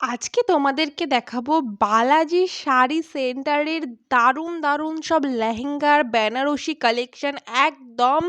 আজকে তোমাদেরকে দেখাবো বালাজি শাড়ি সেন্টারের দারুণ দারুণ সব লেহেঙ্গার, বেনারসি কালেকশন, একদম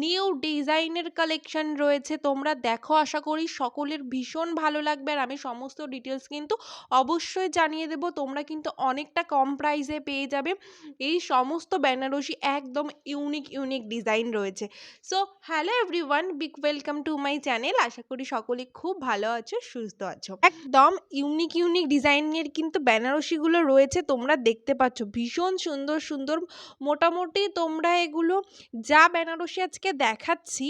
নিউ ডিজাইনের কালেকশন রয়েছে। তোমরা দেখো, আশা করি সকলের ভীষণ ভালো লাগবে আর আমি সমস্ত ডিটেলস কিন্তু অবশ্যই জানিয়ে দেব। তোমরা কিন্তু অনেকটা কম প্রাইসে পেয়ে যাবে। এই সমস্ত বেনারসি একদম ইউনিক ইউনিক ডিজাইন রয়েছে। So, hello everyone, big welcome to my channel. আশা করি সকলে খুব ভালো আছো, সুস্থ আছো। একদম। ইউনিক ইউনিক ডিজাইনের কিন্তু বেনারসিগুলো রয়েছে, তোমরা দেখতে পাচ্ছ। ভীষণ সুন্দর সুন্দর, মোটামুটি তোমরা এগুলো যা বেনারসি আজকে দেখাচ্ছি,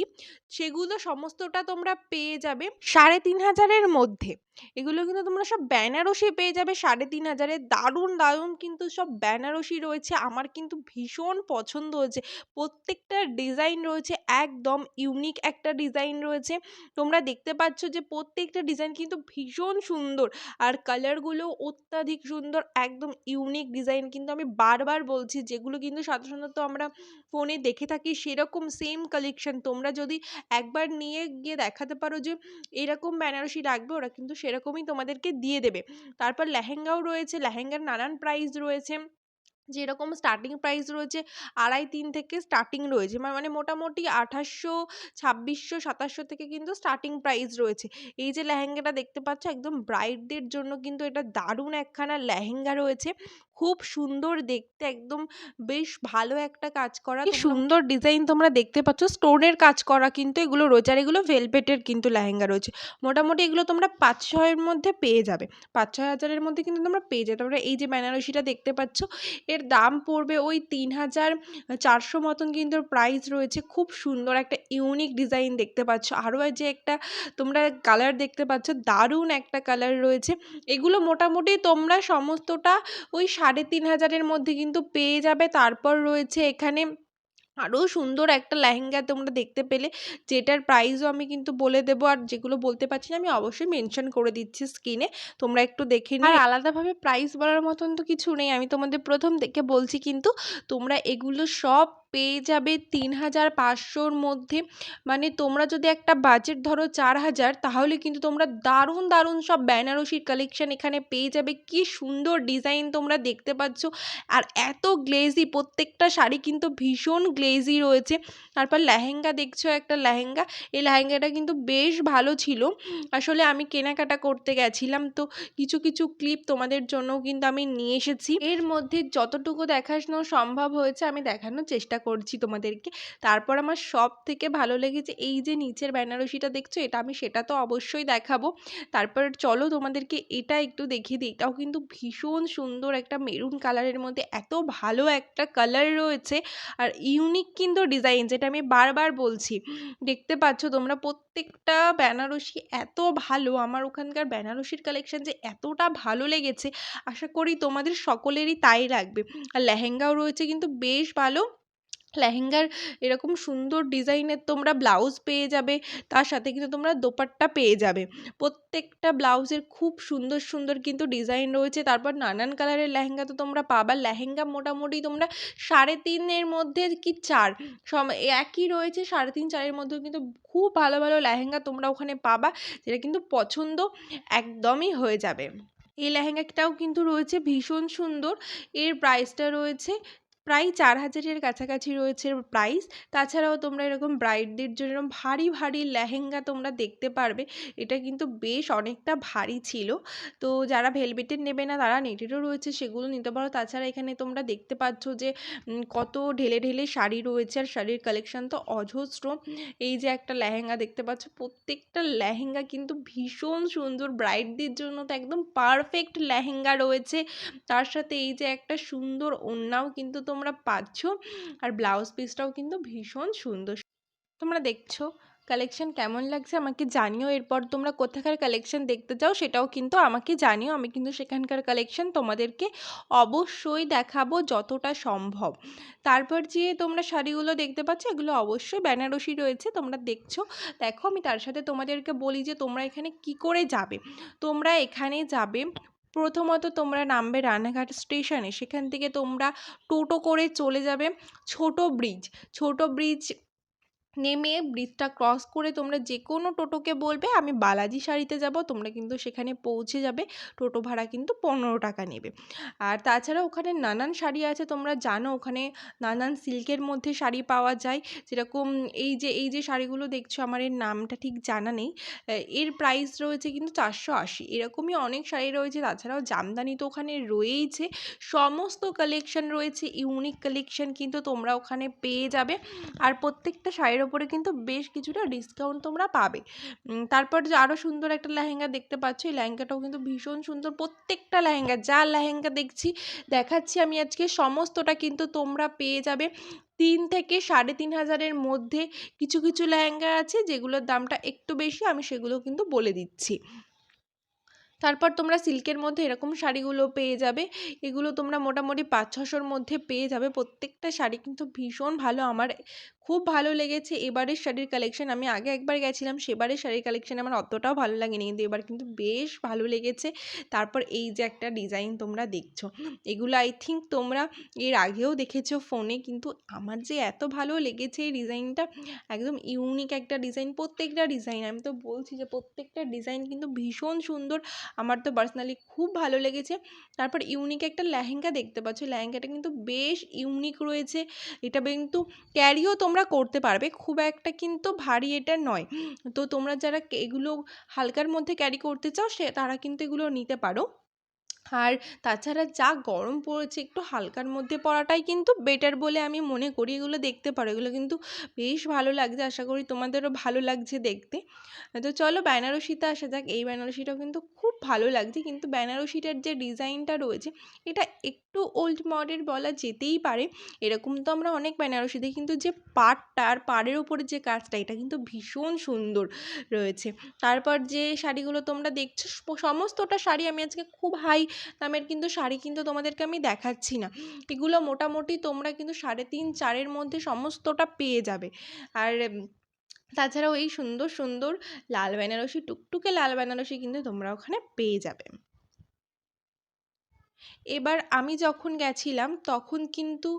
সেগুলো সমস্তটা তোমরা পেয়ে যাবে সাড়ে তিন হাজারের মধ্যে। এগুলো কিন্তু তোমরা সব বেনারসি পেয়ে যাবে সাড়ে তিন হাজারে। দারুণ দারুণ কিন্তু সব বেনারসি রয়েছে। আমার কিন্তু ভীষণ পছন্দ হয়েছে। প্রত্যেকটা ডিজাইন রয়েছে, একদম ইউনিক একটা ডিজাইন রয়েছে। তোমরা দেখতে পাচ্ছ যে প্রত্যেকটা ডিজাইন কিন্তু ভীষণ সুন্দর। আর কালারগুলো অত্যাধিক সুন্দর, একদম ইউনিক ডিজাইন কিন্তু আমি বারবার বলছি, যেগুলো কিন্তু সাধারণত আমরা ফোনে দেখে থাকি, সেরকম সেম কালেকশন। তোমরা যদি একবার নিয়ে গিয়ে দেখাতে পারো যে এরকম বেনারসি রাখবে, ওরা কিন্তু সেরকমই তোমাদেরকে দিয়ে দেবে। তারপর লেহেঙ্গাও রয়েছে, লেহেঙ্গার নানান প্রাইস রয়েছে। যেরকম স্টার্টিং প্রাইস রয়েছে, আড়াই তিন থেকে স্টার্টিং রয়েছে। মানে মোটামুটি আঠাশশো, ছাব্বিশশো, সাতাশশো থেকে কিন্তু স্টার্টিং প্রাইস রয়েছে। এই যে লেহেঙ্গাটা দেখতে পাচ্ছ, একদম ব্রাইডদের জন্য কিন্তু এটা দারুণ একখানা লেহেঙ্গা রয়েছে। খুব সুন্দর দেখতে একদম বেশ ভালো একটা কাজ করা। কি সুন্দর ডিজাইন তোমরা দেখতে পাচ্ছ। স্টোনের কাজ করা কিন্তু এগুলো রয়েছে আর এগুলো ভেলভেটের কিন্তু লেহেঙ্গা রয়েছে। মোটামুটি এগুলো তোমরা পাঁচ ছয়ের মধ্যে পেয়ে যাবে। পাঁচ ছয় হাজারের মধ্যে কিন্তু তোমরা পেয়ে যাবে। তোমরা এই যে বেনারসিটা দেখতে পাচ্ছ এর দাম পড়বে ওই তিন হাজার চারশো মতন কিন্তু প্রাইস রয়েছে। খুব সুন্দর একটা ইউনিক ডিজাইন দেখতে পাচ্ছ। আরও যে একটা তোমরা কালার দেখতে পাচ্ছ দারুণ একটা কালার রয়েছে। এগুলো মোটামুটি তোমরা সমস্তটা ওই সাড়ে তিন হাজারের মধ্যে কিন্তু পেয়ে যাবে। তারপর রয়েছে এখানে আরও সুন্দর একটা লেহেঙ্গা তোমরা দেখতে পেলে যেটার প্রাইসও আমি কিন্তু বলে দেবো। আর যেগুলো বলতে পারছি না আমি অবশ্যই মেনশন করে দিচ্ছি স্ক্রিনে তোমরা একটু দেখে আর আলাদাভাবে প্রাইস বলার মতন তো কিছু নেই। আমি তোমাদের প্রথম দেখে বলছি কিন্তু তোমরা এগুলো সব পেয়ে যাবে তিন হাজার পাঁচশোর মধ্যে। মানে তোমরা যদি একটা বাজেট ধরো চার হাজার, তাহলে কিন্তু তোমরা দারুণ দারুণ সব বেনারসির কালেকশান এখানে পেয়ে যাবে। কি সুন্দর ডিজাইন তোমরা দেখতে পাচ্ছ। আর এত গ্লেজি প্রত্যেকটা শাড়ি কিন্তু ভীষণ গ্লেজি রয়েছে। তারপর লেহেঙ্গা দেখছ, একটা লেহেঙ্গা। এই লেহেঙ্গাটা কিন্তু বেশ ভালো ছিল। আসলে আমি কেনাকাটা করতে গেছিলাম, তো কিছু কিছু ক্লিপ তোমাদের জন্যও কিন্তু আমি নিয়ে এসেছি। এর মধ্যে যতটুকু দেখানো সম্ভব হয়েছে, আমি দেখানোর চেষ্টা করছি তোমাদেরকে। তারপর আমার সব থেকে ভালো লেগেছে এই যে নিচের বেনারসিটা দেখছ, এটা আমি সেটা তো অবশ্যই দেখাবো। তারপর চলো তোমাদেরকে এটা একটু দেখিয়ে দিই। এটাও কিন্তু ভীষণ সুন্দর একটা মেরুন কালারের মধ্যে, এত ভালো একটা কালার রয়েছে। আর ইউনিক কিন্তু ডিজাইন, যেটা আমি বারবার বলছি। দেখতে পাচ্ছ তোমরা প্রত্যেকটা বেনারসি এত ভালো। আমার ওখানকার বেনারসির কালেকশান যে এতটা ভালো লেগেছে, আশা করি তোমাদের সকলেরই তাই লাগবে। আর লেহেঙ্গাও রয়েছে কিন্তু বেশ ভালো। লেহেঙ্গার এরকম সুন্দর ডিজাইনের তোমরা ব্লাউজ পেয়ে যাবে, তার সাথে কিন্তু তোমরা দোপাট্টা পেয়ে যাবে। প্রত্যেকটা ব্লাউজের খুব সুন্দর সুন্দর কিন্তু ডিজাইন রয়েছে। তারপর নানান কালারের লেহেঙ্গা তো তোমরা পাবা। লেহেঙ্গা মোটামুটি তোমরা সাড়ে তিনের মধ্যে কি চার? সম, একই রয়েছে সাড়ে তিন, চারের মধ্যেও কিন্তু খুব ভালো ভালো লেহেঙ্গা তোমরা ওখানে পাবা, যেটা কিন্তু পছন্দ একদমই হয়ে যাবে। এই লেহেঙ্গাটাও কিন্তু রয়েছে ভীষণ সুন্দর। এর প্রাইসটা রয়েছে প্রায় চার হাজারের কাছাকাছি রয়েছে প্রাইস তাছাড়াও তোমরা এরকম ব্রাইডদের জন্য এরকম ভারী ভারী লেহেঙ্গা তোমরা দেখতে পারবে। এটা কিন্তু বেশ অনেকটা ভারী ছিল। তো যারা ভেলভেটের নেবে না, তারা নেটেরও রয়েছে, সেগুলো নিতে পারো। তাছাড়া এখানে তোমরা দেখতে পাচ্ছ যে কত ঢেলে ঢেলে শাড়ি রয়েছে। আর শাড়ির কালেকশান তো অজস্র। এই যে একটা লেহেঙ্গা দেখতে পাচ্ছ, প্রত্যেকটা লেহেঙ্গা কিন্তু ভীষণ সুন্দর। ব্রাইডদের জন্য তো একদম পারফেক্ট লেহেঙ্গা রয়েছে। তার সাথে এই যে একটা সুন্দর ওড়নাও কিন্তু তোমরা তোমরা পাচ্ছ। আর ব্লাউজ পিসটাও কিন্তু ভীষণ সুন্দর। তোমরা দেখছ কালেকশন কেমন লাগছে আমাকে জানিও। এরপর তোমরা কোথাকার কালেকশন দেখতে চাও সেটাও কিন্তু আমাকে জানিও। আমি কিন্তু সেখানকার কালেকশন তোমাদেরকে অবশ্যই দেখাবো যতটা সম্ভব। তারপর যে তোমরা শাড়িগুলো দেখতে পাচ্ছ, এগুলো অবশ্যই বেনারসি রয়েছে। তোমরা দেখছ, দেখো, আমি তার সাথে তোমাদেরকে বলি যে তোমরা এখানে কি করে যাবে। তোমরা এখানে যাবে প্রথমত তোমরা নামবে রানাঘাট স্টেশনে। সেখান থেকে তোমরা টোটো করে চলে যাবে ছোটো ব্রিজ। ছোটো ব্রিজ নেমে ব্রিজটা ক্রস করে তোমরা যে কোনো টোটোকে বলবে, আমি বালাজি শাড়িতে যাব, তোমরা কিন্তু সেখানে পৌঁছে যাবে। টোটো ভাড়া কিন্তু পনেরো টাকা নেবে। আর তাছাড়া ওখানে নানান শাড়ি আছে, তোমরা জানো ওখানে নানান সিল্কের মধ্যে শাড়ি পাওয়া যায়। যেরকম এই যে এই যে শাড়িগুলো দেখছ, আমার এর নামটা ঠিক জানা নেই। এর প্রাইস রয়েছে কিন্তু চারশো আশি। এরকমই অনেক শাড়ি রয়েছে, তাছাড়াও জামদানি তো ওখানে রয়েইছে। সমস্ত কালেকশন রয়েছে ইউনিক কালেকশন কিন্তু তোমরা ওখানে পেয়ে যাবে। আর প্রত্যেকটা শাড়ির ওপরে কিন্তু বেশ কিছুটা ডিসকাউন্ট তোমরা পাবে। তারপর যে আরও সুন্দর একটা লেহেঙ্গা দেখতে পাচ্ছ, এই লেহেঙ্গাটাও কিন্তু ভীষণ সুন্দর। প্রত্যেকটা লেহেঙ্গা, যা লেহেঙ্গা দেখছি, দেখাচ্ছি আমি আজকে, সমস্তটা কিন্তু তোমরা পেয়ে যাবে। তিন থেকে সাড়ে তিন হাজারের মধ্যে কিছু কিছু লেহেঙ্গা আছে, যেগুলোর দামটা একটু বেশি, আমি সেগুলো কিন্তু বলে দিচ্ছি। তারপর তোমরা সিল্কের মধ্যে এরকম শাড়িগুলো পেয়ে যাবে। এগুলো তোমরা মোটামুটি পাঁচ, ছশোর মধ্যে পেয়ে যাবে। প্রত্যেকটা শাড়ি কিন্তু ভীষণ ভালো। আমার খুব ভালো লেগেছে। এবারের শাড়ির কালেকশন আমি আগে একবার গেছিলাম, সেবারের শাড়ির কালেকশন আমার অতটাও ভালো লাগেনি কিন্তু এবার কিন্তু বেশ ভালো লেগেছে। তারপর এই যে একটা ডিজাইন তোমরা দেখছ, এগুলো আই থিঙ্ক তোমরা এর আগেও দেখেছ ফোনে কিন্তু আমার যে এত ভালো লেগেছে এই ডিজাইনটা একদম ইউনিক একটা ডিজাইন প্রত্যেকটা ডিজাইন আমি তো বলছি যে প্রত্যেকটা ডিজাইন কিন্তু ভীষণ সুন্দর, আমার তো পার্সোনালি খুব ভালো লেগেছে। তারপর ইউনিক একটা লেহেঙ্গা দেখতে পাচ্ছ, লেহেঙ্গাটা কিন্তু বেশ ইউনিক রয়েছে, এটা কিন্তু ক্যারিও তোমরা করতে পারবে। খুব একটা কিন্তু ভারী এটা নয়। তো তোমরা যারা এগুলো হালকার মধ্যে ক্যারি করতে চাও সে, তারা কিন্তু এগুলো নিতে পারো। আর তাছাড়া যা গরম পড়েছে একটু হালকার মধ্যে পরাটাই কিন্তু বেটার বলে আমি মনে করি। এগুলো দেখতে পারো, এগুলো কিন্তু বেশ ভালো লাগছে। আশা করি তোমাদেরও ভালো লাগছে দেখতে। তো চলো বেনারসিতে আসা যাক। এই বেনারসিটাও কিন্তু খুব ভালো লাগছে। কিন্তু বেনারসিটার যে ডিজাইনটা রয়েছে, এটা একটু ওল্ড মডেল বলা যেতেই পারে। এরকম তো আমরা অনেক বেনারসি দেখি কিন্তু যে পাড়টা আর পাড়ের ওপরে যে কাজটা, এটা কিন্তু ভীষণ সুন্দর রয়েছে। তারপর যে শাড়িগুলো তোমরা দেখছ সমস্তটা শাড়ি আমি আজকে খুব হাই দামের কিন্তু শাড়ি কিন্তু তোমাদেরকে আমি দেখাচ্ছি না। এগুলো মোটামুটি তোমরা কিন্তু সাড়ে তিন, চারের মধ্যে সমস্তটা পেয়ে যাবে। আর তাছাড়াও এই সুন্দর সুন্দর লাল বেনারসি, টুকটুকে লাল বেনারসি কিন্তু তোমরা ওখানে পেয়ে যাবে। এবার আমি যখন গেছিলাম, তখন কিন্তু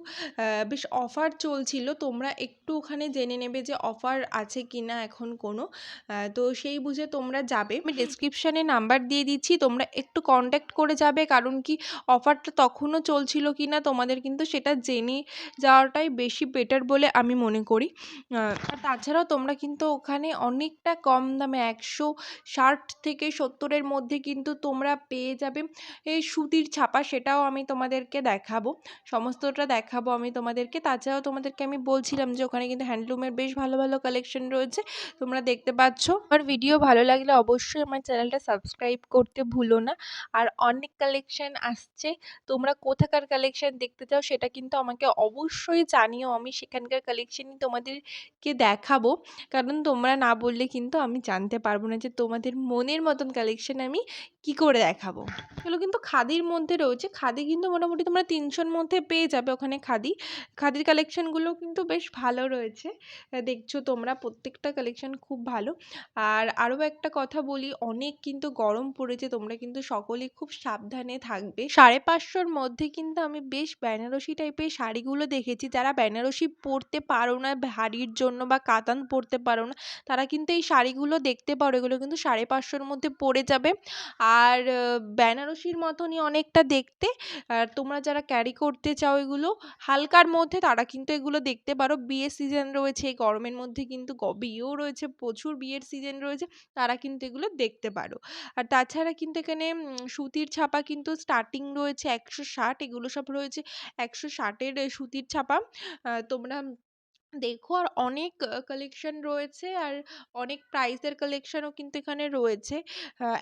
বেশ অফার চলছিল। তোমরা একটু ওখানে জেনে নেবে যে অফার আছে কি না এখন কোনো। তো সেই বুঝে তোমরা যাবে। আমি ডেসক্রিপশানে নাম্বার দিয়ে দিচ্ছি। তোমরা একটু কন্ট্যাক্ট করে যাবে, কারণ কি অফারটা তখনও চলছিল কি না তোমাদের কিন্তু সেটা জেনে যাওয়াটাই বেশি বেটার বলে আমি মনে করি। আর তাছাড়াও তোমরা কিন্তু ওখানে অনেকটা কম দামে, একশো ষাট থেকে সত্তরের মধ্যে কিন্তু তোমরা পেয়ে যাবে। এই সুতির ছাপা সেটাও আমি তোমাদেরকে দেখাবো। সমস্তটা দেখাবো আমি তোমাদেরকে। তাছাড়াও তোমাদেরকে আমি বলছিলাম যে ওখানে কিন্তু হ্যান্ডলুমের বেশ ভালো ভালো কালেকশন রয়েছে। তোমরা দেখতে পাচ্ছ। আমার ভিডিও ভালো লাগলে অবশ্যই আমার চ্যানেলটা সাবস্ক্রাইব করতে ভুলো না। আর অনেক কালেকশন আসছে। তোমরা কোথাকার কালেকশন দেখতে চাও সেটা কিন্তু আমাকে অবশ্যই জানিও। আমি সেখানকার কালেকশনই তোমাদেরকে দেখাবো। কারণ তোমরা না বললে কিন্তু আমি জানতে পারব না যে তোমাদের মনের মতন কালেকশন আমি কি করে দেখাবো। এগুলো কিন্তু খাদির মধ্যে রয়েছে খাদি কিন্তু মোটামুটি তোমরা তিনশোর মধ্যে পেয়ে যাবে ওখানে খাদি। খাদির কালেকশানগুলো কিন্তু বেশ ভালো রয়েছে। দেখছ তোমরা প্রত্যেকটা কালেকশান খুব ভালো। আর আরও একটা কথা বলি, অনেক কিন্তু গরম পড়েছে, তোমরা কিন্তু সকলেই খুব সাবধানে থাকবে। সাড়ে পাঁচশোর মধ্যে কিন্তু আমি বেশ বেনারসি টাইপের শাড়িগুলো দেখেছি। যারা বেনারসি পরতে পারো না ভারীর জন্য বা কাতান পরতে পারো না, তারা কিন্তু এই শাড়িগুলো দেখতে পারো। এগুলো কিন্তু সাড়ে পাঁচশোর মধ্যে পড়ে যাবে। আর বেনারসির মতনই অনেকটা দেখতে। আর তোমরা যারা ক্যারি করতে চাও এগুলো, হালকার মধ্যে তারা কিন্তু এগুলো দেখতে পারো। বিয়ের সিজন রয়েছে, এই গরমের মধ্যে কিন্তু বিয়েও রয়েছে, প্রচুর বিয়ের সিজন রয়েছে, তারা কিন্তু এগুলো দেখতে পারো। আর তাছাড়া কিন্তু এখানে সুতির ছাপা কিন্তু স্টার্টিং রয়েছে একশো ষাট, এগুলো সব রয়েছে একশো ষাটের সুতির ছাপা। তোমরা দেখো আর অনেক কালেকশন রয়েছে আর অনেক প্রাইসের কালেকশনও কিন্তু এখানে রয়েছে।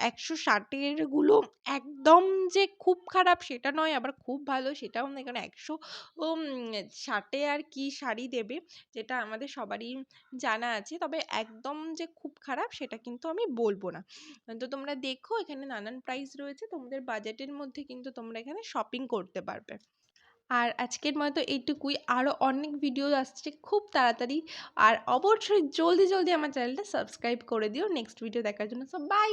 একশো ষাটেরগুলো একদম যে খুব খারাপ সেটা নয়, আবার খুব ভালো সেটাও না। কারণ একশো ষাটে আর কি শাড়ি দেবে যেটা আমাদের সবারই জানা আছে। তবে একদম যে খুব খারাপ সেটা কিন্তু আমি বলব না। তো তোমরা দেখো এখানে নানান প্রাইস রয়েছে। তোমাদের বাজেটের মধ্যে কিন্তু তোমরা এখানে শপিং করতে পারবে। আর আজকের মতো এইটুকুই। আরও অনেক ভিডিও আসছে খুব তাড়াতাড়ি। আর অবশ্যই জলদি জলদি আমার চ্যানেলটা সাবস্ক্রাইব করে দিও। নেক্সট ভিডিও দেখার জন্য। সব বাই